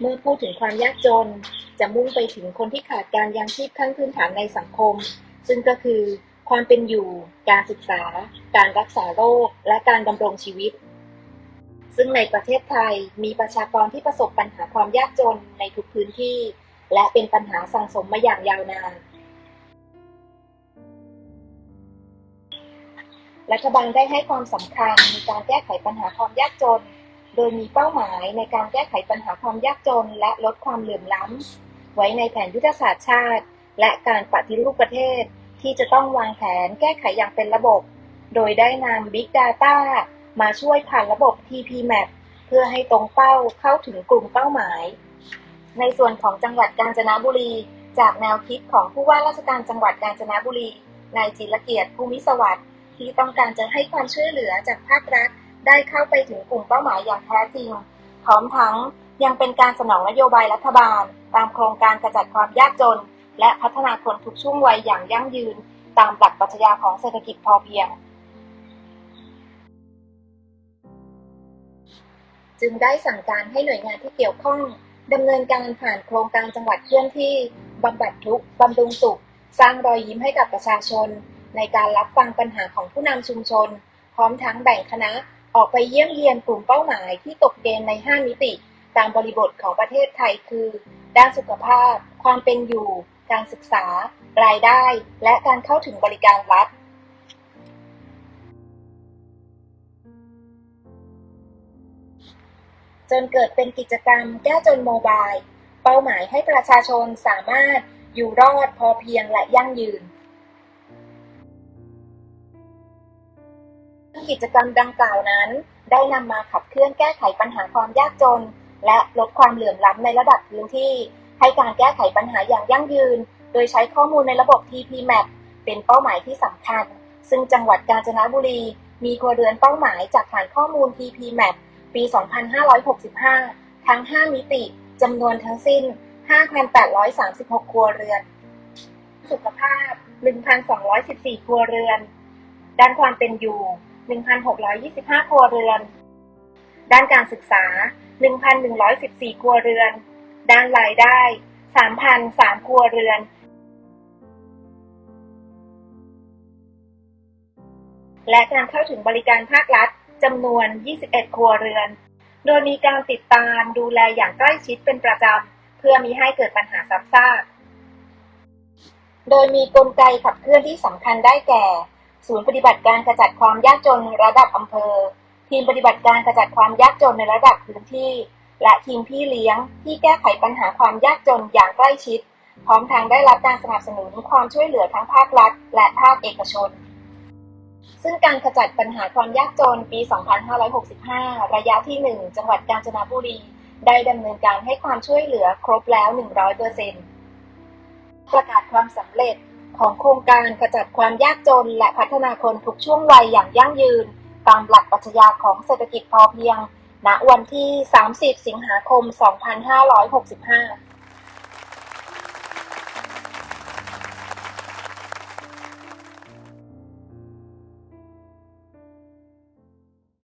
เมื่อพูดถึงความยากจน จะมุ่งไปถึงคนที่ขาดการยังชีพขั้นพื้นฐานในสังคม ซึ่งก็คือ ความเป็นอยู่ การศึกษา การรักษาโรค และการดำรงชีวิต ซึ่งในประเทศไทยมีประชากรที่ประสบปัญหาความยากจนในทุกพื้นที่ และเป็นปัญหาสังสมมาอย่างยาวนานรัฐบาลได้ให้ความสำคัญในการแก้ไขปัญหาความยากจน โดยมีเป้าหมายในการแก้ไขปัญหาความยากจน และลดความเหลื่อมล้ำ ไว้ในแผนยุทธศาสตร์ชาติ และการปฏิรูปประเทศ ที่จะต้องวางแผนแก้ไขอย่างเป็นระบบ โดยได้นำ Big Data มาช่วยผ่านระบบ TPMAP เพื่อให้ตรงเป้าเข้าถึงกลุ่มเป้าหมาย ในส่วนของจังหวัดกาญจนบุรี จากแนวคิดของผู้ว่าราชการจังหวัดกาญจนบุรีนายจิรเกียรติภูมิสวัสดิ์ที่ต้องการจะให้ความช่วยเหลือจากภาครัฐ ได้เข้าไปถึงกลุ่มเป้าหมายอย่างแท้จริง พร้อมทั้งยังเป็นการสนองนโยบายรัฐบาล ตามโครงการกระจัดความยากจน และพัฒนาคนทุกช่วงวัยอย่างยั่งยืน ตามหลักปรัชญาของเศรษฐกิจพอเพียง จึงได้สั่งการให้หน่วยงานที่เกี่ยวข้องดำเนินการผ่านโครงการจังหวัดเคลื่อนที่บำบัดทุกบำรุงสุข สร้างรอยยิ้มให้กับประชาชน ในการรับฟังปัญหาของผู้นำชุมชน พร้อมทั้งแบ่งคณะ ออกไปเยี่ยมเยียนกลุ่มเป้าหมายที่ตกเกณฑ์ใน 5 มิติ ตามบริบทของประเทศไทยคือ ด้านสุขภาพ ความเป็นอยู่ การศึกษา รายได้ และการเข้าถึงบริการรัฐจนเกิดเป็นกิจกรรมแก้จนโมบาย เป้าหมายให้ประชาชนสามารถอยู่รอดพอเพียงและยั่งยืน กิจกรรมดังกล่าวนั้น ได้นำมาขับเคลื่อนแก้ไขปัญหาความยากจน และลดความเหลื่อมล้ำในระดับพื้นที่ ให้การแก้ไขปัญหาอย่างยั่งยืน โดยใช้ข้อมูลในระบบ TPMAP เป็นเป้าหมายที่สำคัญ ซึ่งจังหวัดกาญจนบุรี มีครัวเรือนเป้าหมายจากฐานข้อมูล TPMAP ปี 2565 ทั้ง 5 มิติจำนวนทั้งสิ้น 5,836 ครัวเรือน สุขภาพ 1,214 ครัวเรือน ด้านความเป็นอยู่ 1,625 ครัวเรือน ด้านการศึกษา 1,114 ครัวเรือน ด้านรายได้ 3,003 ครัวเรือน และการเข้าถึงบริการภาครัฐจำนวน 21 ครัวเรือน โดยมีการติดตามดูแลอย่างใกล้ชิดเป็นประจำ เพื่อมีให้เกิดปัญหาซ้ำซาก โดยมีกลไกขับเคลื่อนที่สำคัญได้แก่ ศูนย์ปฏิบัติการขจัดความยากจนระดับอำเภอ ทีมปฏิบัติการขจัดความยากจนในระดับพื้นที่ และทีมพี่เลี้ยงที่แก้ไขปัญหาความยากจนอย่างใกล้ชิด พร้อมทางได้รับการสนับสนุนความช่วยเหลือทั้งภาครัฐ และภาคเอกชน ซึ่งการขจัดปัญหาความยากจนปี 2565 ระยะที่ 1 จังหวัดกาญจนบุรี ได้ดำเนินการให้ความช่วยเหลือครบแล้ว 100%ประกาศความสำเร็จ ของโครงการขจัดความยากจน และพัฒนาคนทุกช่วงวัยอย่างยั่งยืน ตามหลักปรัชญาของเศรษฐกิจพอเพียง ณ วันที่ 30 สิงหาคม 2565